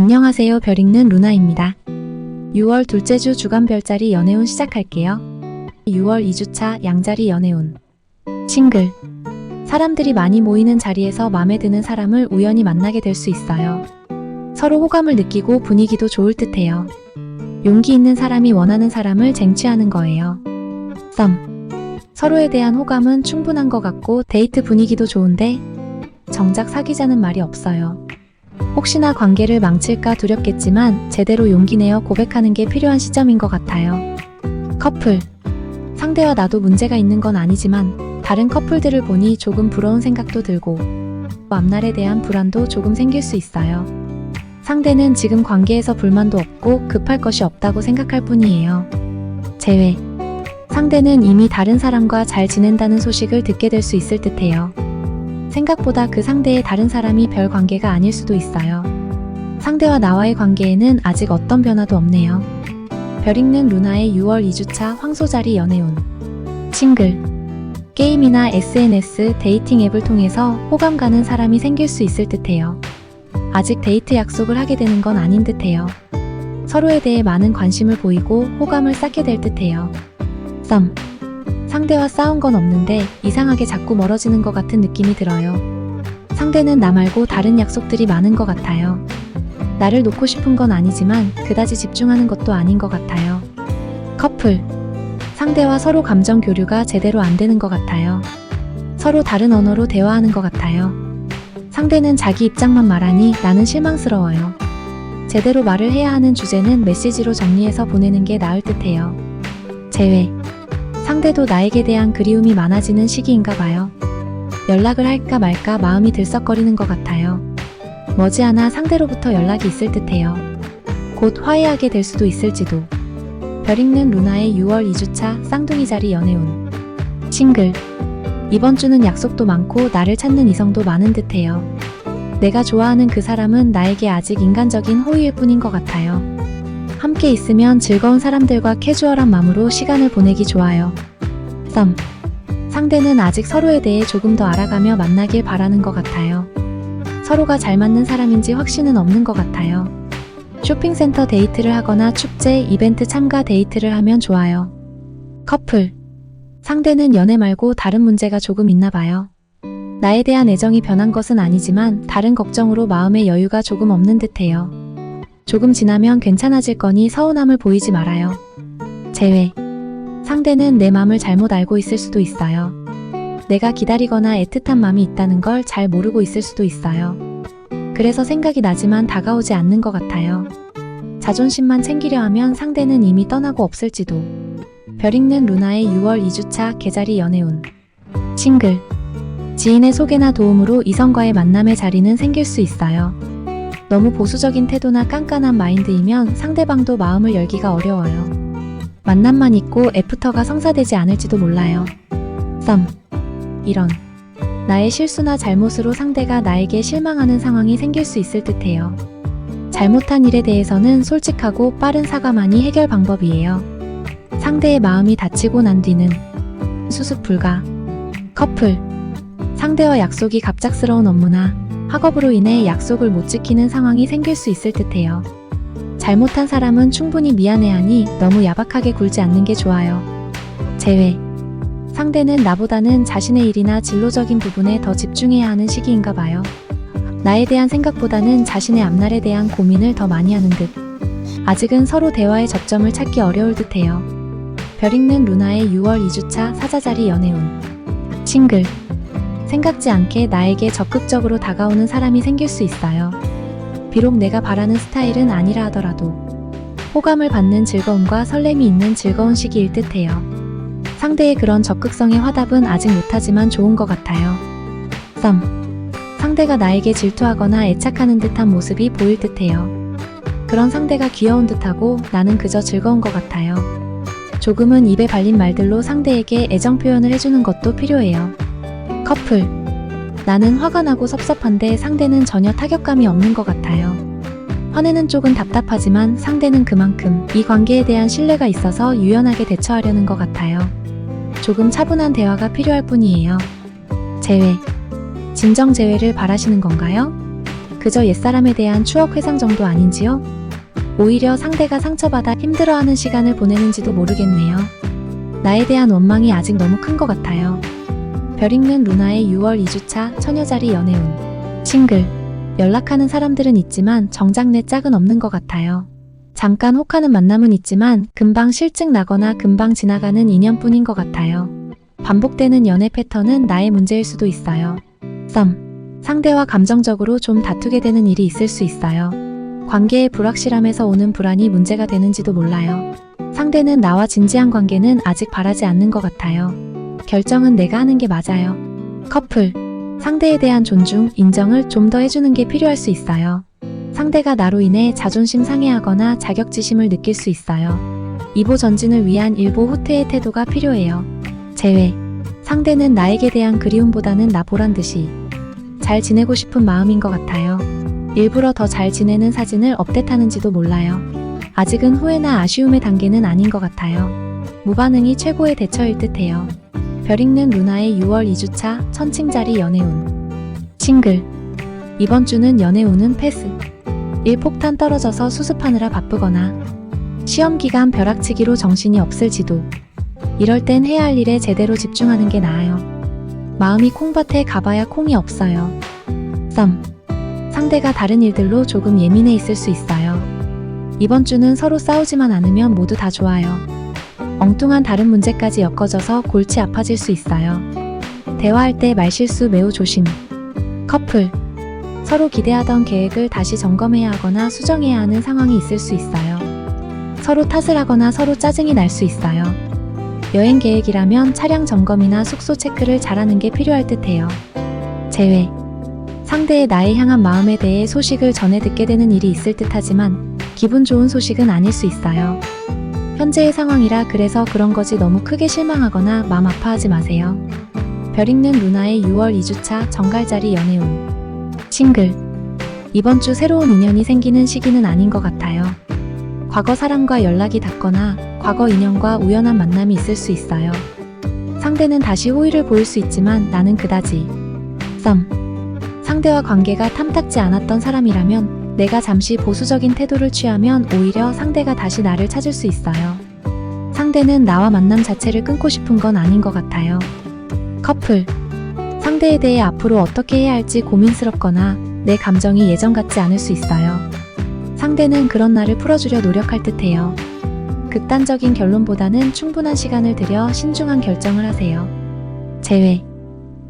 안녕하세요. 별 읽는 루나입니다. 6월 둘째 주 주간 별자리 연애운 시작할게요. 6월 2주차 양자리 연애운. 싱글. 사람들이 많이 모이는 자리에서 마음에 드는 사람을 우연히 만나게 될 수 있어요. 서로 호감을 느끼고 분위기도 좋을 듯해요. 용기 있는 사람이 원하는 사람을 쟁취하는 거예요. 썸. 서로에 대한 호감은 충분한 것 같고 데이트 분위기도 좋은데 정작 사귀자는 말이 없어요. 혹시나 관계를 망칠까 두렵겠지만 제대로 용기 내어 고백하는 게 필요한 시점인 것 같아요. 커플. 상대와 나도 문제가 있는 건 아니지만 다른 커플들을 보니 조금 부러운 생각도 들고 앞날에 대한 불안도 조금 생길 수 있어요. 상대는 지금 관계에서 불만도 없고 급할 것이 없다고 생각할 뿐이에요. 제외. 상대는 이미 다른 사람과 잘 지낸다는 소식을 듣게 될 수 있을 듯해요. 생각보다 그 상대의 다른 사람이 별 관계가 아닐 수도 있어요. 상대와 나와의 관계에는 아직 어떤 변화도 없네요. 별 읽는 루나의 6월 2주차 황소자리 연애운. 싱글. 게임이나 SNS 데이팅 앱을 통해서 호감 가는 사람이 생길 수 있을 듯해요. 아직 데이트 약속을 하게 되는 건 아닌 듯해요. 서로에 대해 많은 관심을 보이고 호감을 쌓게 될 듯해요. 썸. 상대와 싸운 건 없는데 이상하게 자꾸 멀어지는 것 같은 느낌이 들어요. 상대는 나 말고 다른 약속들이 많은 것 같아요. 나를 놓고 싶은 건 아니지만 그다지 집중하는 것도 아닌 것 같아요. 커플. 상대와 서로 감정 교류가 제대로 안 되는 것 같아요. 서로 다른 언어로 대화하는 것 같아요. 상대는 자기 입장만 말하니 나는 실망스러워요. 제대로 말을 해야 하는 주제는 메시지로 정리해서 보내는 게 나을 듯해요. 제외. 상대도 나에게 대한 그리움이 많아지는 시기인가 봐요. 연락을 할까 말까 마음이 들썩거리는 것 같아요. 머지않아 상대로부터 연락이 있을 듯해요. 곧 화해하게 될 수도 있을지도. 별 읽는 루나의 6월 2주차 쌍둥이 자리 연애운. 싱글. 이번 주는 약속도 많고 나를 찾는 이성도 많은 듯해요. 내가 좋아하는 그 사람은 나에게 아직 인간적인 호의일 뿐인 것 같아요. 함께 있으면 즐거운 사람들과 캐주얼한 마음으로 시간을 보내기 좋아요. 썸. 상대는 아직 서로에 대해 조금 더 알아가며 만나길 바라는 것 같아요. 서로가 잘 맞는 사람인지 확신은 없는 것 같아요. 쇼핑센터 데이트를 하거나 축제, 이벤트 참가 데이트를 하면 좋아요. 커플. 상대는 연애 말고 다른 문제가 조금 있나 봐요. 나에 대한 애정이 변한 것은 아니지만 다른 걱정으로 마음의 여유가 조금 없는 듯해요. 조금 지나면 괜찮아질 거니 서운함을 보이지 말아요. 제외. 상대는 내 마음을 잘못 알고 있을 수도 있어요. 내가 기다리거나 애틋한 마음이 있다는 걸 잘 모르고 있을 수도 있어요. 그래서 생각이 나지만 다가오지 않는 것 같아요. 자존심만 챙기려 하면 상대는 이미 떠나고 없을지도. 별 읽는 루나의 6월 2주차 개자리 연애운. 싱글. 지인의 소개나 도움으로 이성과의 만남의 자리는 생길 수 있어요. 너무 보수적인 태도나 깐깐한 마인드이면 상대방도 마음을 열기가 어려워요. 만남만 있고 애프터가 성사되지 않을지도 몰라요. 썸. 이런. 나의 실수나 잘못으로 상대가 나에게 실망하는 상황이 생길 수 있을 듯해요. 잘못한 일에 대해서는 솔직하고 빠른 사과만이 해결 방법이에요. 상대의 마음이 다치고 난 뒤는 수습 불가. 커플. 상대와 약속이 갑작스러운 업무나 학업으로 인해 약속을 못 지키는 상황이 생길 수 있을 듯해요. 잘못한 사람은 충분히 미안해하니 너무 야박하게 굴지 않는 게 좋아요. 제외. 상대는 나보다는 자신의 일이나 진로적인 부분에 더 집중해야 하는 시기인가 봐요. 나에 대한 생각보다는 자신의 앞날에 대한 고민을 더 많이 하는 듯. 아직은 서로 대화의 접점을 찾기 어려울 듯해요. 별 읽는 루나의 6월 2주차 사자자리 연애운. 싱글. 생각지 않게 나에게 적극적으로 다가오는 사람이 생길 수 있어요. 비록 내가 바라는 스타일은 아니라 하더라도 호감을 받는 즐거움과 설렘이 있는 즐거운 시기일 듯해요. 상대의 그런 적극성의 화답은 아직 못하지만 좋은 것 같아요. 썸. 상대가 나에게 질투하거나 애착하는 듯한 모습이 보일 듯해요. 그런 상대가 귀여운 듯하고 나는 그저 즐거운 것 같아요. 조금은 입에 발린 말들로 상대에게 애정 표현을 해주는 것도 필요해요. 커플. 나는 화가 나고 섭섭한데 상대는 전혀 타격감이 없는 것 같아요. 화내는 쪽은 답답하지만 상대는 그만큼 이 관계에 대한 신뢰가 있어서 유연하게 대처하려는 것 같아요. 조금 차분한 대화가 필요할 뿐이에요. 제외. 진정 제외를 바라시는 건가요? 그저 옛사람에 대한 추억 회상 정도 아닌지요? 오히려 상대가 상처받아 힘들어하는 시간을 보내는지도 모르겠네요. 나에 대한 원망이 아직 너무 큰 것 같아요. 별 읽는 루나의 6월 2주차 처녀자리 연애운. 싱글. 연락하는 사람들은 있지만 정작 내 짝은 없는 것 같아요. 잠깐 혹하는 만남은 있지만 금방 실증 나거나 금방 지나가는 인연뿐인 것 같아요. 반복되는 연애 패턴은 나의 문제일 수도 있어요. 썸. 상대와 감정적으로 좀 다투게 되는 일이 있을 수 있어요. 관계의 불확실함에서 오는 불안이 문제가 되는지도 몰라요. 상대는 나와 진지한 관계는 아직 바라지 않는 것 같아요. 결정은 내가 하는 게 맞아요. 커플. 상대에 대한 존중, 인정을 좀 더 해주는 게 필요할 수 있어요. 상대가 나로 인해 자존심 상해하거나 자격지심을 느낄 수 있어요. 이보 전진을 위한 일보 후퇴의 태도가 필요해요. 제외. 상대는 나에게 대한 그리움보다는 나 보란 듯이 잘 지내고 싶은 마음인 것 같아요. 일부러 더 잘 지내는 사진을 업데이트하는지도 몰라요. 아직은 후회나 아쉬움의 단계는 아닌 것 같아요. 무반응이 최고의 대처일 듯해요. 별 읽는 루나의 6월 2주차 천칭자리 연애운. 싱글. 이번 주는 연애운은 패스. 일폭탄 떨어져서 수습하느라 바쁘거나 시험 기간 벼락치기로 정신이 없을지도. 이럴 땐 해야 할 일에 제대로 집중하는 게 나아요. 마음이 콩밭에 가봐야 콩이 없어요. 썸. 상대가 다른 일들로 조금 예민해 있을 수 있어요. 이번 주는 서로 싸우지만 않으면 모두 다 좋아요. 엉뚱한 다른 문제까지 엮어져서 골치 아파질 수 있어요. 대화할 때 말실수 매우 조심. 커플. 서로 기대하던 계획을 다시 점검해야 하거나 수정해야 하는 상황이 있을 수 있어요. 서로 탓을 하거나 서로 짜증이 날 수 있어요. 여행 계획이라면 차량 점검이나 숙소 체크를 잘하는 게 필요할 듯해요. 제외. 상대의 나에 향한 마음에 대해 소식을 전해 듣게 되는 일이 있을 듯하지만 기분 좋은 소식은 아닐 수 있어요. 현재의 상황이라 그래서 그런 거지 너무 크게 실망하거나 마음 아파하지 마세요. 별 읽는 루나의 6월 2주차 정갈자리 연애운. 싱글. 이번 주 새로운 인연이 생기는 시기는 아닌 것 같아요. 과거 사람과 연락이 닿거나 과거 인연과 우연한 만남이 있을 수 있어요. 상대는 다시 호의를 보일 수 있지만 나는 그다지. 썸. 상대와 관계가 탐탁지 않았던 사람이라면 내가 잠시 보수적인 태도를 취하면 오히려 상대가 다시 나를 찾을 수 있어요. 상대는 나와 만남 자체를 끊고 싶은 건 아닌 것 같아요. 커플. 상대에 대해 앞으로 어떻게 해야 할지 고민스럽거나 내 감정이 예전 같지 않을 수 있어요. 상대는 그런 나를 풀어주려 노력할 듯 해요. 극단적인 결론보다는 충분한 시간을 들여 신중한 결정을 하세요. 제외.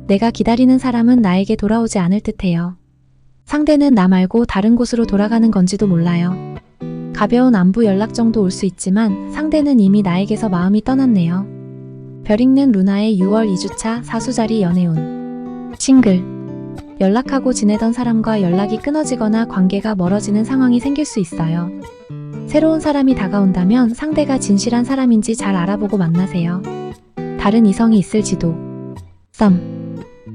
내가 기다리는 사람은 나에게 돌아오지 않을 듯 해요. 상대는 나 말고 다른 곳으로 돌아가는 건지도 몰라요. 가벼운 안부 연락 정도 올 수 있지만 상대는 이미 나에게서 마음이 떠났네요. 별 읽는 루나의 6월 2주차 사수자리 연애운. 싱글. 연락하고 지내던 사람과 연락이 끊어지거나 관계가 멀어지는 상황이 생길 수 있어요. 새로운 사람이 다가온다면 상대가 진실한 사람인지 잘 알아보고 만나세요. 다른 이성이 있을지도. 썸.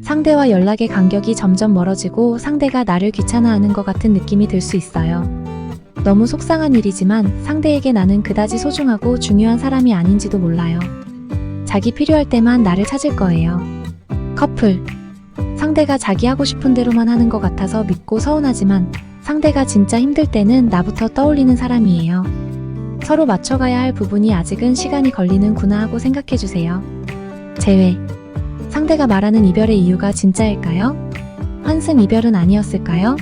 상대와 연락의 간격이 점점 멀어지고 상대가 나를 귀찮아하는 것 같은 느낌이 들 수 있어요. 너무 속상한 일이지만 상대에게 나는 그다지 소중하고 중요한 사람이 아닌지도 몰라요. 자기 필요할 때만 나를 찾을 거예요. 커플. 상대가 자기 하고 싶은 대로만 하는 것 같아서 믿고 서운하지만 상대가 진짜 힘들 때는 나부터 떠올리는 사람이에요. 서로 맞춰가야 할 부분이 아직은 시간이 걸리는구나 하고 생각해주세요. 제외. 상대가 말하는 이별의 이유가 진짜일까요? 환승 이별은 아니었을까요?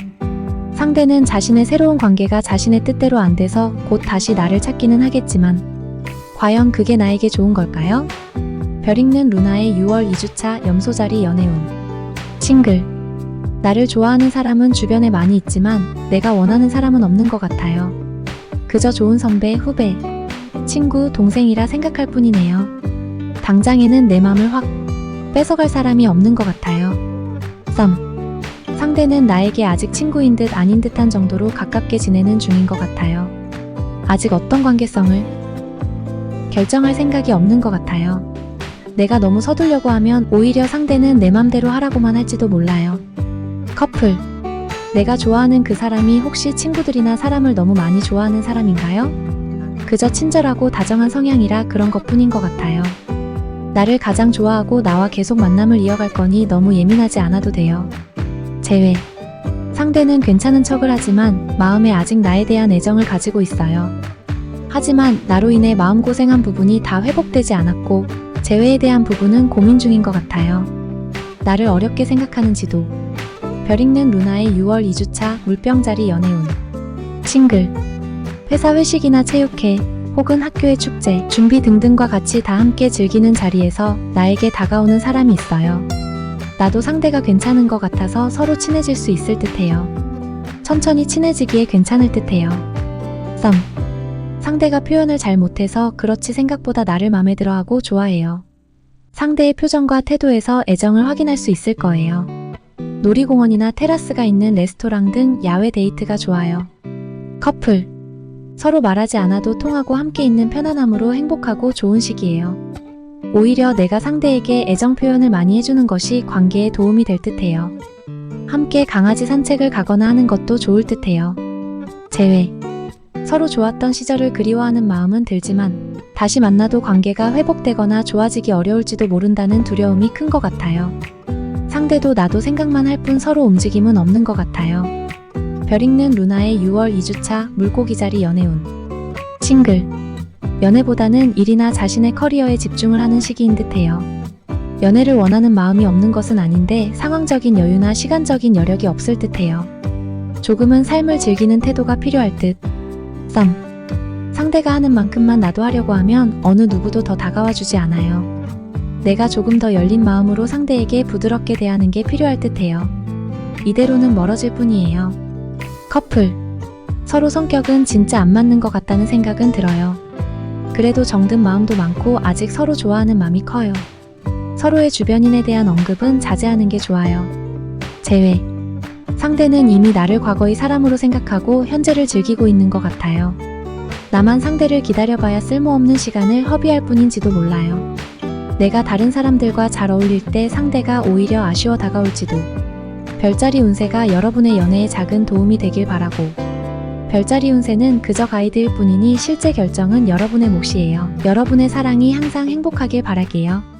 상대는 자신의 새로운 관계가 자신의 뜻대로 안 돼서 곧 다시 나를 찾기는 하겠지만, 과연 그게 나에게 좋은 걸까요? 별 읽는 루나의 6월 2주차 염소자리 연애운. 싱글. 나를 좋아하는 사람은 주변에 많이 있지만 내가 원하는 사람은 없는 것 같아요. 그저 좋은 선배, 후배, 친구, 동생이라 생각할 뿐이네요. 당장에는 내 맘을 확 뺏어갈 사람이 없는 것 같아요. 썸. 상대는 나에게 아직 친구인 듯 아닌 듯한 정도로 가깝게 지내는 중인 것 같아요. 아직 어떤 관계성을 결정할 생각이 없는 것 같아요. 내가 너무 서두려고 하면 오히려 상대는 내 맘대로 하라고만 할지도 몰라요. 커플. 내가 좋아하는 그 사람이 혹시 친구들이나 사람을 너무 많이 좋아하는 사람인가요? 그저 친절하고 다정한 성향이라 그런 것 뿐인 것 같아요. 나를 가장 좋아하고 나와 계속 만남을 이어갈 거니 너무 예민하지 않아도 돼요. 제외. 상대는 괜찮은 척을 하지만 마음에 아직 나에 대한 애정을 가지고 있어요. 하지만 나로 인해 마음고생한 부분이 다 회복되지 않았고 재회에 대한 부분은 고민 중인 것 같아요. 나를 어렵게 생각하는 지도. 별 읽는 루나의 6월 2주차 물병자리 연애운. 싱글. 회사 회식이나 체육회, 혹은 학교의 축제, 준비 등등과 같이 다 함께 즐기는 자리에서 나에게 다가오는 사람이 있어요. 나도 상대가 괜찮은 것 같아서 서로 친해질 수 있을 듯 해요. 천천히 친해지기에 괜찮을 듯 해요. 썸. 상대가 표현을 잘 못해서 그렇지 생각보다 나를 맘에 들어 하고 좋아해요. 상대의 표정과 태도에서 애정을 확인할 수 있을 거예요. 놀이공원이나 테라스가 있는 레스토랑 등 야외 데이트가 좋아요. 커플. 서로 말하지 않아도 통하고 함께 있는 편안함으로 행복하고 좋은 시기예요. 오히려 내가 상대에게 애정 표현을 많이 해주는 것이 관계에 도움이 될 듯해요. 함께 강아지 산책을 가거나 하는 것도 좋을 듯해요. 재회. 서로 좋았던 시절을 그리워하는 마음은 들지만 다시 만나도 관계가 회복되거나 좋아지기 어려울지도 모른다는 두려움이 큰 것 같아요. 상대도 나도 생각만 할 뿐 서로 움직임은 없는 것 같아요. 별 읽는 루나의 6월 2주차 물고기 자리 연애운. 싱글. 연애보다는 일이나 자신의 커리어에 집중을 하는 시기인 듯해요. 연애를 원하는 마음이 없는 것은 아닌데 상황적인 여유나 시간적인 여력이 없을 듯해요. 조금은 삶을 즐기는 태도가 필요할 듯. 썸. 상대가 하는 만큼만 나도 하려고 하면 어느 누구도 더 다가와 주지 않아요. 내가 조금 더 열린 마음으로 상대에게 부드럽게 대하는 게 필요할 듯해요. 이대로는 멀어질 뿐이에요. 커플. 서로 성격은 진짜 안 맞는 것 같다는 생각은 들어요. 그래도 정든 마음도 많고 아직 서로 좋아하는 마음이 커요. 서로의 주변인에 대한 언급은 자제하는 게 좋아요. 재회. 상대는 이미 나를 과거의 사람으로 생각하고 현재를 즐기고 있는 것 같아요. 나만 상대를 기다려봐야 쓸모없는 시간을 허비할 뿐인지도 몰라요. 내가 다른 사람들과 잘 어울릴 때 상대가 오히려 아쉬워 다가올지도. 별자리 운세가 여러분의 연애에 작은 도움이 되길 바라고. 별자리 운세는 그저 가이드일 뿐이니 실제 결정은 여러분의 몫이에요. 여러분의 사랑이 항상 행복하길 바랄게요.